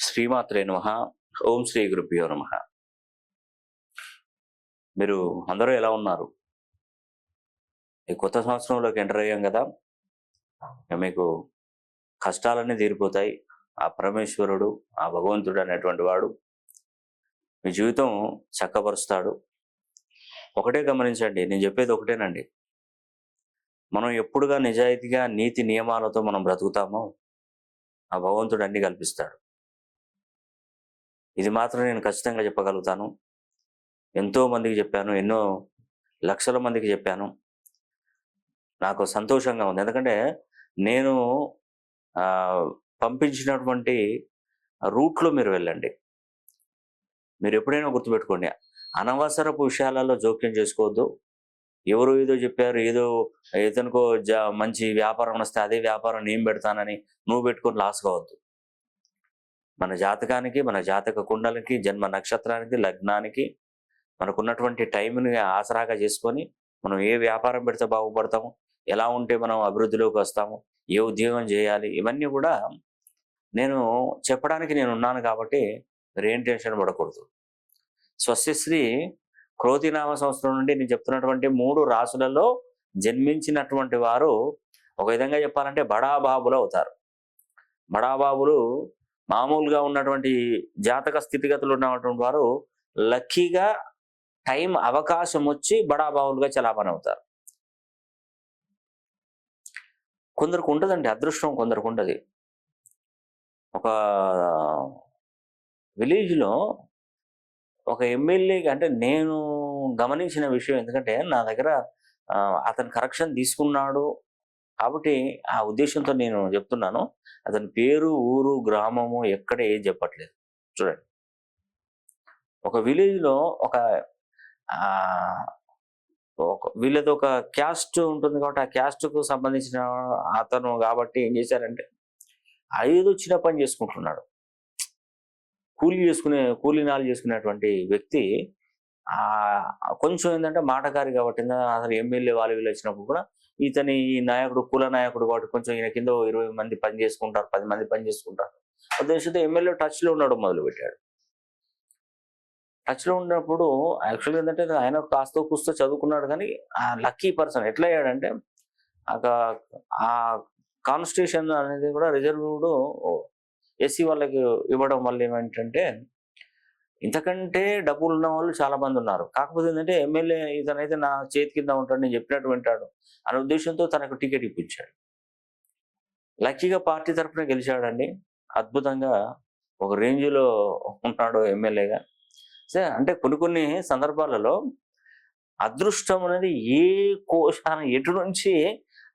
శ్రీమాత్రే నమ. ఓం శ్రీ గురుభ్యో నమ. మీరు అందరూ ఎలా ఉన్నారు? ఈ కొత్త సంవత్సరంలోకి ఎంటర్ అయ్యాం కదా. మీకు కష్టాలన్నీ తీరిపోతాయి. ఆ పరమేశ్వరుడు ఆ భగవంతుడు అనేటువంటి వాడు మీ జీవితం చక్కపరుస్తాడు. ఒకటే గమనించండి నేను చెప్పేది ఒకటేనండి. మనం ఎప్పుడుగా నిజాయితీగా నీతి నియమాలతో మనం బ్రతుకుతామో ఆ భగవంతుడు అన్ని కల్పిస్తాడు. ఇది మాత్రం నేను ఖచ్చితంగా చెప్పగలుగుతాను. ఎంతో మందికి చెప్పాను ఎన్నో లక్షల మందికి చెప్పాను. నాకు సంతోషంగా ఉంది. ఎందుకంటే నేను పంపించినటువంటి రూట్లో మీరు వెళ్ళండి. మీరు ఎప్పుడైనా గుర్తుపెట్టుకోండి అనవసరపు విషయాలలో జోక్యం చేసుకోవద్దు. ఎవరు ఏదో చెప్పారు ఏదో ఇతనుకో జా మంచి వ్యాపారం వస్తే అదే వ్యాపారం నేను పెడతానని నువ్వు పెట్టుకొని లాస్ కావద్దు. మన జాతకానికి మన జాతక కుండలకి జన్మ నక్షత్రానికి లగ్నానికి మనకున్నటువంటి టైంని ఆసరాగా చేసుకొని మనం ఏ వ్యాపారం పెడితే బాగుపడతాము ఎలా ఉంటే మనం అభివృద్ధిలోకి వస్తాము ఏ ఉద్యోగం చేయాలి ఇవన్నీ కూడా నేను చెప్పడానికి నేను ఉన్నాను కాబట్టి మీరు ఏం టెన్షన్ పడకూడదు. స్వస్తిశ్రీ క్రోతినామ సంవత్సరం నుండి నేను చెప్తున్నటువంటి మూడు రాసులలో జన్మించినటువంటి వారు ఒక విధంగా చెప్పాలంటే బడాబాబులు అవుతారు. బడాబాబులు మామూలుగా ఉన్నటువంటి జాతక స్థితిగతులు ఉన్నటువంటి వారు లక్కీగా టైం అవకాశం వచ్చి బడాబావులుగా చలామణి అవుతారు కొందరికి ఉంటుందండి అదృష్టం కొందరికి ఉంటుంది. ఒక విలేజ్లో ఒక ఎమ్మెల్యే అంటే నేను గమనించిన విషయం ఎందుకంటే నా దగ్గర అతను కరెక్షన్ తీసుకున్నాడు కాబట్టి ఆ ఉద్దేశంతో నేను చెప్తున్నాను. అతని పేరు ఊరు గ్రామము ఎక్కడ ఏది చెప్పట్లేదు. చూడండి. ఒక విలేజ్లో ఒక ఒక వీళ్ళది ఒక క్యాస్ట్ ఉంటుంది కాబట్టి ఆ క్యాస్ట్కు సంబంధించిన అతను కాబట్టి ఏం చేశారంటే ఐదు చిన్న పని చేసుకుంటున్నాడు. కూలీ చేసుకునే కూలీనాలు చేసుకునేటువంటి వ్యక్తి కొంచెం ఏంటంటే మాటకారి కాబట్టి అసలు ఎమ్మెల్యే వాళ్ళు వీళ్ళు వచ్చినప్పుడు కూడా ఇతని ఈ నాయకుడు కుల నాయకుడు కాబట్టి కొంచెం ఈయన కింద ఇరవై మంది పని చేసుకుంటారు పది మంది పని చేసుకుంటారు. ఉద్దేశంతో ఎమ్మెల్యే టచ్లో ఉండడం మొదలు పెట్టాడు టచ్లో ఉన్నప్పుడు యాక్చువల్గా ఏంటంటే ఆయన కాస్త కూస్తో చదువుకున్నాడు కానీ ఆ లక్కీ పర్సన్ ఎట్లా అయ్యాడంటే ఆ- ఆ కాన్స్టిట్యూషన్ అనేది కూడా రిజర్వ్డ్ ఎస్సీ వాళ్ళకి ఇవ్వడం వల్ల ఏమంటే ఇంతకంటే డబ్బులు ఉన్న వాళ్ళు చాలా మంది ఉన్నారు. కాకపోతే ఏంటంటే ఎమ్మెల్యే ఇతనైతే నా చేతి కింద ఉంటాడు నేను చెప్పినట్టు వింటాడు అనే ఉద్దేశంతో తనకు టికెట్ ఇప్పించాడు. లక్కీగా పార్టీ తరఫున గెలిచాడండి. అద్భుతంగా ఒక రేంజ్లో ఉన్నాడు ఎమ్మెల్యేగా. సరే అంటే కొన్ని కొన్ని సందర్భాలలో అదృష్టం అనేది ఏ కోశాన ఎటు నుంచి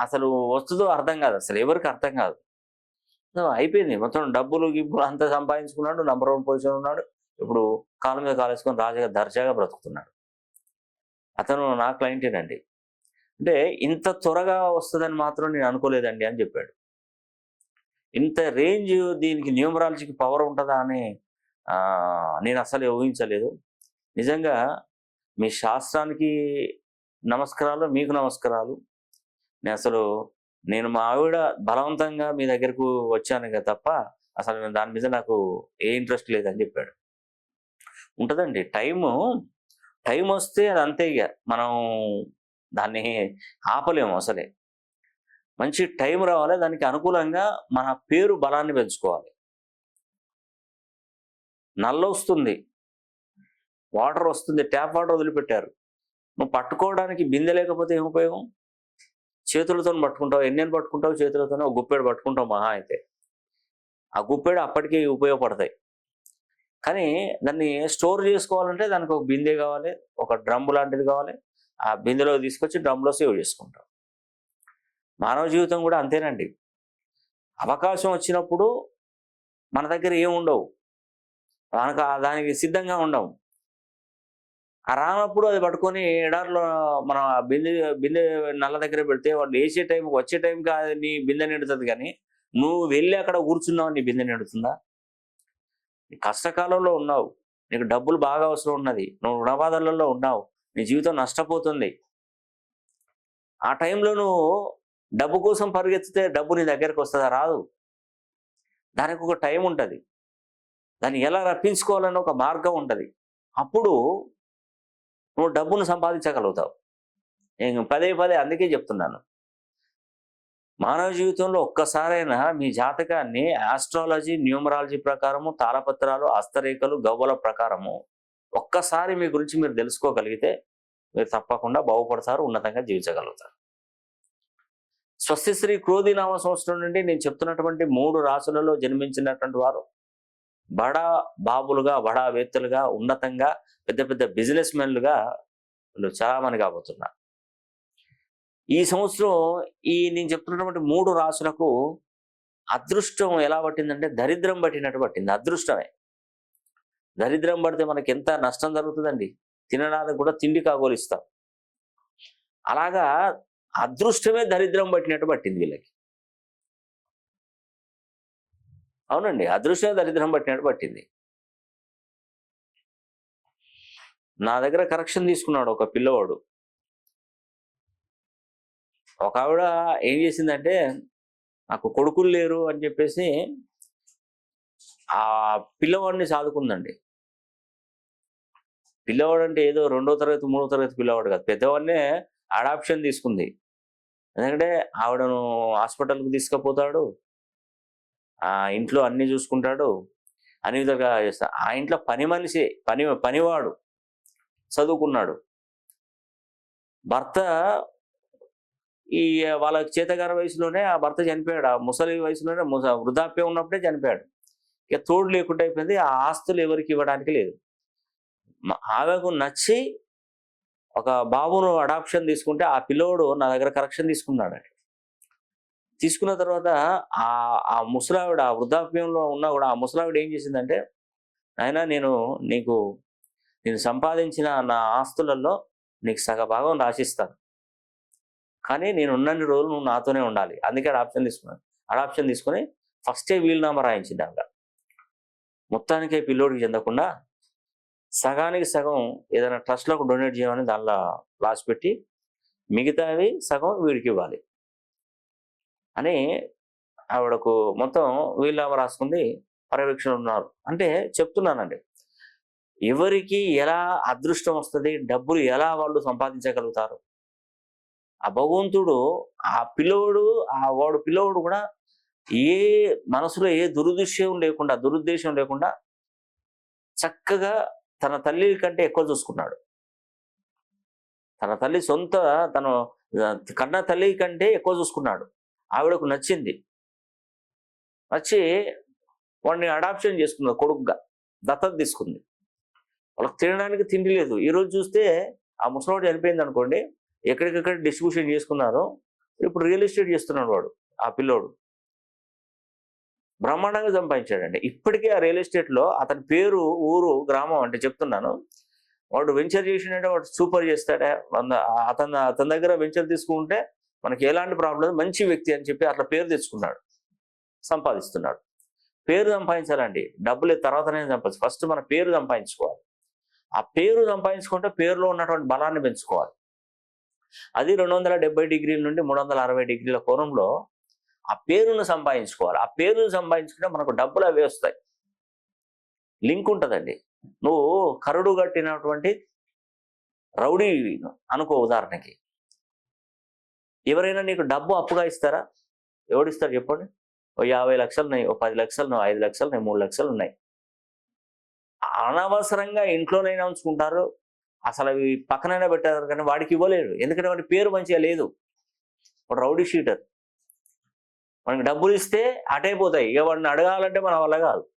అసలు వస్తుందో అర్థం కాదు. అసలు ఎవరికి అర్థం కాదు. అయిపోయింది. మొత్తం డబ్బులు గిబ్బులు అంతా సంపాదించుకున్నాడు నంబర్ వన్ పొజిషన్ ఉన్నాడు. ఇప్పుడు కాలు మీద కాలేసుకొని రాజుగా దర్జాగా బ్రతుకుతున్నాడు. అతను నా క్లయింటేనండి అంటే ఇంత త్వరగా వస్తుందని మాత్రం నేను అనుకోలేదండి అని చెప్పాడు. ఇంత రేంజ్ దీనికి న్యూమరాలజీకి పవర్ ఉంటుందా అని నేను అసలు ఊహించలేదు. నిజంగా మీ శాస్త్రానికి నమస్కారాలు మీకు నమస్కారాలు. నేను అసలు నేను మా ఆవిడ బలవంతంగా మీ దగ్గరకు వచ్చాను తప్ప అసలు దాని మీద నాకు ఏ ఇంట్రెస్ట్ లేదని చెప్పాడు. ఉంటుందండి. టైము టైం వస్తే అది అంతే ఇక మనం దాన్ని ఆపలేము అసలే. మంచి టైం రావాలి. దానికి అనుకూలంగా మన పేరు బలాన్ని పెంచుకోవాలి. నల్ల వస్తుంది. వాటర్ వస్తుంది. ట్యాప్ వాటర్ వదిలిపెట్టారు. నువ్వు పట్టుకోవడానికి బిందె లేకపోతే ఏం ఉపయోగం? చేతులతో పట్టుకుంటావు. ఎన్నెన్ని పట్టుకుంటావు? చేతులతోనే. ఒక గుప్పెడు పట్టుకుంటావు మహా అయితే. ఆ గుప్పెడు అప్పటికి ఉపయోగపడతాయి. కానీ దాన్ని స్టోర్ చేసుకోవాలంటే దానికి ఒక బిందె కావాలి ఒక డ్రమ్ లాంటిది కావాలి. ఆ బిందెలో తీసుకొచ్చి డ్రమ్లో సేవ్ చేసుకుంటాం. మానవ జీవితం కూడా అంతేనండి. అవకాశం వచ్చినప్పుడు మన దగ్గర ఏముండవు మనకు దానికి సిద్ధంగా ఉండవు. ఆ రానప్పుడు అది పట్టుకొని ఎడారిలో మనం ఆ బిందె బిందె నల్ల దగ్గర పెడితే వాళ్ళు వేసే టైంకి వచ్చే టైంకి అది నీ బిందె నిండుతుంది కానీ నువ్వు వెళ్ళి అక్కడ కూర్చున్నావు నీ బిందె నిండుతుందా? నీ కష్టకాలంలో ఉన్నావు. నీకు డబ్బులు బాగా అవసరం ఉన్నది. నువ్వు రుణబాధలలో ఉన్నావు. నీ జీవితం నష్టపోతుంది. ఆ టైంలో నువ్వు డబ్బు కోసం పరిగెత్తితే డబ్బు నీ దగ్గరకు వస్తుందా? రాదు. దానికి ఒక టైం ఉంటుంది. దాన్ని ఎలా రప్పించుకోవాలని ఒక మార్గం ఉంటుంది. అప్పుడు నువ్వు డబ్బును సంపాదించగలుగుతావు. నేను పదే పదే అందుకే చెప్తున్నాను. మానవ జీవితంలో ఒక్కసారైనా మీ జాతకాన్ని ఆస్ట్రాలజీ న్యూమరాలజీ ప్రకారము తాళపత్రాలు హస్తరేఖలు గవ్వల ప్రకారము ఒక్కసారి మీ గురించి మీరు తెలుసుకోగలిగితే మీరు తప్పకుండా బాగుపడతారు ఉన్నతంగా జీవించగలుగుతారు. స్వస్తిశ్రీ క్రోధి నామ సంవత్సరం నుండి నేను చెప్తున్నటువంటి మూడు రాసులలో జన్మించినటువంటి వారు బడా బాబులుగా బడా వేత్తలుగా ఉన్నతంగా పెద్ద పెద్ద బిజినెస్ మెన్లుగా వీళ్ళు చాలా కాబోతున్నారు. ఈ సంవత్సరం ఈ నేను చెప్తున్నటువంటి మూడు రాసులకు అదృష్టం ఎలా పట్టిందంటే దరిద్రం పట్టినట్టు పట్టింది. అదృష్టమే. దరిద్రం పడితే మనకి ఎంత నష్టం జరుగుతుందండి? తినడానికి కూడా తిండి కాగోలిస్తాం అలాగా అదృష్టమే దరిద్రం పట్టినట్టు పట్టింది వీళ్ళకి. అవునండి. అదృష్టమే దరిద్రం పట్టినట్టు పట్టింది. నా దగ్గర కరెక్షన్ తీసుకున్నాడు ఒక పిల్లవాడు. ఒక ఆవిడ ఏం చేసిందంటే నాకు కొడుకులు లేరు అని చెప్పేసి ఆ పిల్లవాడిని సాదుకుందండి. పిల్లవాడు అంటే ఏదో రెండో తరగతి మూడో తరగతి పిల్లవాడు కాదు. పెద్దవాడినే అడాప్షన్ తీసుకుంది. ఎందుకంటే ఆవిడను హాస్పిటల్కి తీసుకుపోతాడు. ఆ ఇంట్లో అన్ని చూసుకుంటాడు. అన్ని విధాలుగా చేస్తా. ఆ ఇంట్లో పని మనిషి పని పనివాడు. చదువుకున్నాడు. భర్త ఈ వాళ్ళ చేతగార వయసులోనే ఆ భర్త చనిపోయాడు. ఆ ముసలి వయసులోనే ముస వృద్ధాప్యం ఉన్నప్పుడే చనిపోయాడు. ఇక తోడు లేకుండా అయిపోయింది. ఆ ఆస్తులు ఎవరికి ఇవ్వడానికి లేదు. ఆమెకు నచ్చి ఒక బాబును అడాప్షన్ తీసుకుంటే ఆ పిల్లోడు నా దగ్గర కరెక్షన్ తీసుకున్నాడు తీసుకున్న తర్వాత ఆ ఆ ముసలావిడ ఆ వృద్ధాప్యంలో ఉన్నా కూడా ఆ ముసలావిడ ఏం చేసిందంటే ఆయన నేను నీకు నేను సంపాదించిన నా ఆస్తులలో నీకు సగ భాగం రాసిస్తాను. కానీ నేను ఉన్నన్ని రోజులు నువ్వు నాతోనే ఉండాలి. అందుకే అడాప్షన్ తీసుకున్నాను. అడాప్షన్ తీసుకుని ఫస్టే వీలునామా రాయించింది ఆవిడ. మొత్తానికే పిల్లోడికి చెందకుండా సగానికి సగం ఏదైనా ట్రస్ట్లోకి డొనేట్ చేయమని దానిలో లాస్ పెట్టి మిగతావి సగం వీడికి ఇవ్వాలి. అని ఆవిడకు మొత్తం వీలునామా రాసుకుంది పర్యవేక్షణ ఉన్నారు. అంటే చెప్తున్నానండి ఎవరికి ఎలా అదృష్టం వస్తుంది డబ్బులు ఎలా వాళ్ళు సంపాదించగలుగుతారు ఆ భగవంతుడు ఆ పిల్లోడు ఆ వాడు పిల్లోడు కూడా ఏ మనసులో ఏ దురుద్దేశం లేకుండా దురుద్దేశం లేకుండా చక్కగా తన తల్లి కంటే ఎక్కువ చూసుకున్నాడు. తన తల్లి సొంత తను కన్న తల్లి కంటే ఎక్కువ చూసుకున్నాడు. ఆవిడకు నచ్చింది. నచ్చి వాడిని అడాప్షన్ చేసుకుంది కొడుకుగా దత్తత తీసుకుంది. వాళ్ళకి తినడానికి తిండి లేదు. ఈరోజు చూస్తే ఆ ముసలోడు చనిపోయింది అనుకోండి ఎక్కడికక్కడ డిస్ట్రిబ్యూషన్ చేసుకున్నారో ఇప్పుడు రియల్ ఎస్టేట్ చేస్తున్నాడు వాడు ఆ పిల్లోడు. బ్రహ్మాండంగా సంపాదించాడండి. ఇప్పటికే ఆ రియల్ ఎస్టేట్లో అతని పేరు ఊరు గ్రామం అంటే చెప్తున్నాను. వాడు వెంచర్ చేసినట్టే వాడు సూపర్ చేస్తాడే. అతను అతని దగ్గర వెంచర్ తీసుకుంటే మనకి ఎలాంటి ప్రాబ్లం మంచి వ్యక్తి అని చెప్పి అట్లా పేరు తెచ్చుకున్నాడు. సంపాదిస్తున్నాడు. పేరు సంపాదించాలండి. డబ్బులు తర్వాతనే సంపాదించాలి ఫస్ట్ మన పేరు సంపాదించుకోవాలి. ఆ పేరు సంపాదించుకుంటే పేరులో ఉన్నటువంటి బలాన్ని పెంచుకోవాలి. అది రెండు వందల డెబ్బై డిగ్రీల నుండి మూడు వందల అరవై డిగ్రీల కోణంలో ఆ పేరును సంపాదించుకోవాలి. ఆ పేరును సంపాదించుకుంటే మనకు డబ్బులు అవి వస్తాయి. లింక్ ఉంటుందండి. నువ్వు కరుడు కట్టినటువంటి రౌడీ అనుకో ఉదాహరణకి. ఎవరైనా నీకు డబ్బు అప్పుగా ఇస్తారా? ఎవడిస్తారు చెప్పండి? ఓ యాభై లక్షలు ఉన్నాయి ఓ పది లక్షలు ఉన్నాయి ఐదు లక్షలు ఉన్నాయి మూడు లక్షలు ఉన్నాయి. అనవసరంగా ఇంట్లోనైనా ఉంచుకుంటారు. అసలు అవి పక్కనైనా పెట్టారు కానీ వాడికి ఇవ్వలేడు ఎందుకంటే వాడి పేరు మంచిగా లేదు. వాడు రౌడీ షీటర్. మనకి డబ్బులు ఇస్తే అటైపోతాయి. ఇక వాడిని అడగాలంటే మన వల్ల కాదు.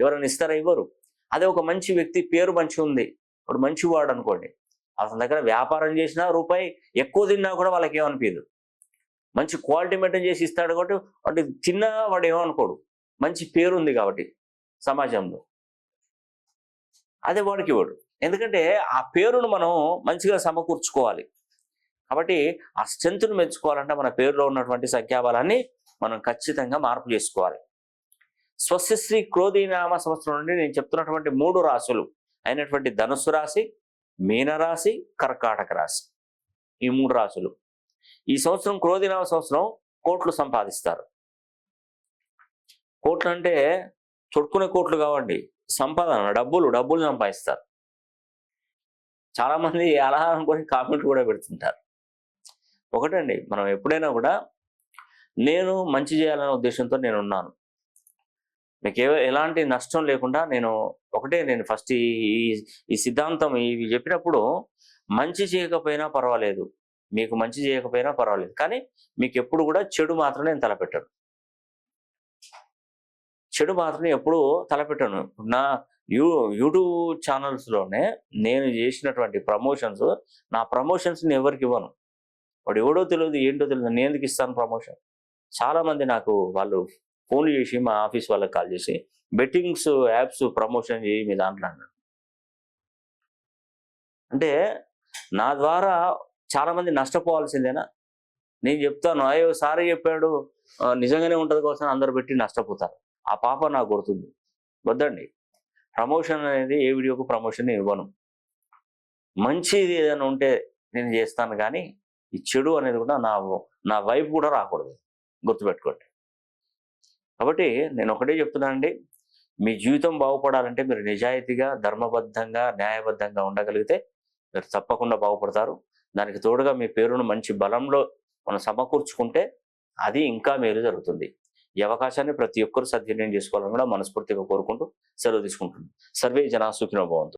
ఎవరైనా ఇస్తారా? ఇవ్వరు. అదే ఒక మంచి వ్యక్తి పేరు మంచి ఉంది. వాడు మంచివాడు అనుకోండి. అతని దగ్గర వ్యాపారం చేసినా రూపాయి ఎక్కువ తిన్నా కూడా వాళ్ళకి ఏమనిపించదు మంచి క్వాలిటీ మెయింటైన్ చేసి ఇస్తాడు కాబట్టి వాటి తిన్నా వాడు ఏమనుకోడు. మంచి పేరు ఉంది కాబట్టి సమాజంలో. అదే వాడికి ఇవ్వడు. ఎందుకంటే ఆ పేరును మనం మంచిగా సమకూర్చుకోవాలి. కాబట్టి ఆ స్ట్రెంత్ను మెచ్చుకోవాలంటే మన పేరులో ఉన్నటువంటి సంఖ్యాబలాన్ని మనం ఖచ్చితంగా మార్పు చేసుకోవాలి. స్వస్యశ్రీ క్రోధీనామ సంవత్సరం నుండి నేను చెప్తున్నటువంటి మూడు రాశులు అయినటువంటి ధనుస్సు రాశి మీనరాశి కర్కాటక రాశి. ఈ మూడు రాశులు. ఈ సంవత్సరం క్రోధీనామ సంవత్సరం కోట్లు సంపాదిస్తారు. కోట్లు అంటే చుట్టుకునే కోట్లు కావండి. సంపాదన డబ్బులు డబ్బులు సంపాదిస్తారు. చాలా మంది అలా అనుకొని కామెంట్ కూడా పెడుతుంటారు. ఒకటండి మనం ఎప్పుడైనా కూడా నేను మంచి చేయాలనే ఉద్దేశంతో నేను ఉన్నాను మీకు ఏ ఎలాంటి నష్టం లేకుండా నేను ఒకటే నేను ఫస్ట్ ఈ ఈ- ఈ సిద్ధాంతం ఇవి చెప్పినప్పుడు మంచి చేయకపోయినా పర్వాలేదు మీకు మంచి చేయకపోయినా పర్వాలేదు కానీ మీకు ఎప్పుడు కూడా చెడు మాత్రం నేను తలపెట్టాను. చెడు మాత్రం ఎప్పుడు తలపెట్టాను. నా యూ యూట్యూబ్ ఛానల్స్లోనే నేను చేసినటువంటి ప్రమోషన్స్ నా ప్రమోషన్స్ని ఎవరికి ఇవ్వను. వాడు ఎవడో తెలియదు ఏంటో తెలియదు నేను ఎందుకు ఇస్తాను ప్రమోషన్? చాలామంది నాకు వాళ్ళు ఫోన్లు చేసి మా ఆఫీస్ వాళ్ళకి కాల్ చేసి బెట్టింగ్స్ యాప్స్ ప్రమోషన్ చేయి మీ దాంట్లో అన్నాడు అంటే నా ద్వారా చాలామంది నష్టపోవాల్సిందేనా? నేను చెప్తాను అయ్యో సారీ చెప్పాడు నిజంగానే ఉంటుంది కోసం అందరు పెట్టి నష్టపోతారు. ఆ పాప నాకు గుర్తుంది వద్దండి. ప్రమోషన్ అనేది ఏ వీడియోకు ప్రమోషన్ ఇవ్వను. మంచిది ఏదైనా ఉంటే నేను చేస్తాను కానీ ఈ చెడు అనేది కూడా నా నా వైపు కూడా రాకూడదు. గుర్తుపెట్టుకోండి. కాబట్టి నేను ఒకటే చెప్తున్నానండి మీ జీవితం బాగుపడాలంటే మీరు నిజాయితీగా ధర్మబద్ధంగా న్యాయబద్ధంగా ఉండగలిగితే మీరు తప్పకుండా బాగుపడతారు. దానికి తోడుగా మీ పేరును మంచి బలంలో మనం సమకూర్చుకుంటే అది ఇంకా మేలు జరుగుతుంది. ఈ అవకాశాన్ని ప్రతి ఒక్కరు సద్వినియోగం చేసుకోవాలని కూడా మనస్ఫూర్తిగా కోరుకుంటూ సెలవు తీసుకుంటుంది సర్వే జనా సుఖినో భవంతు.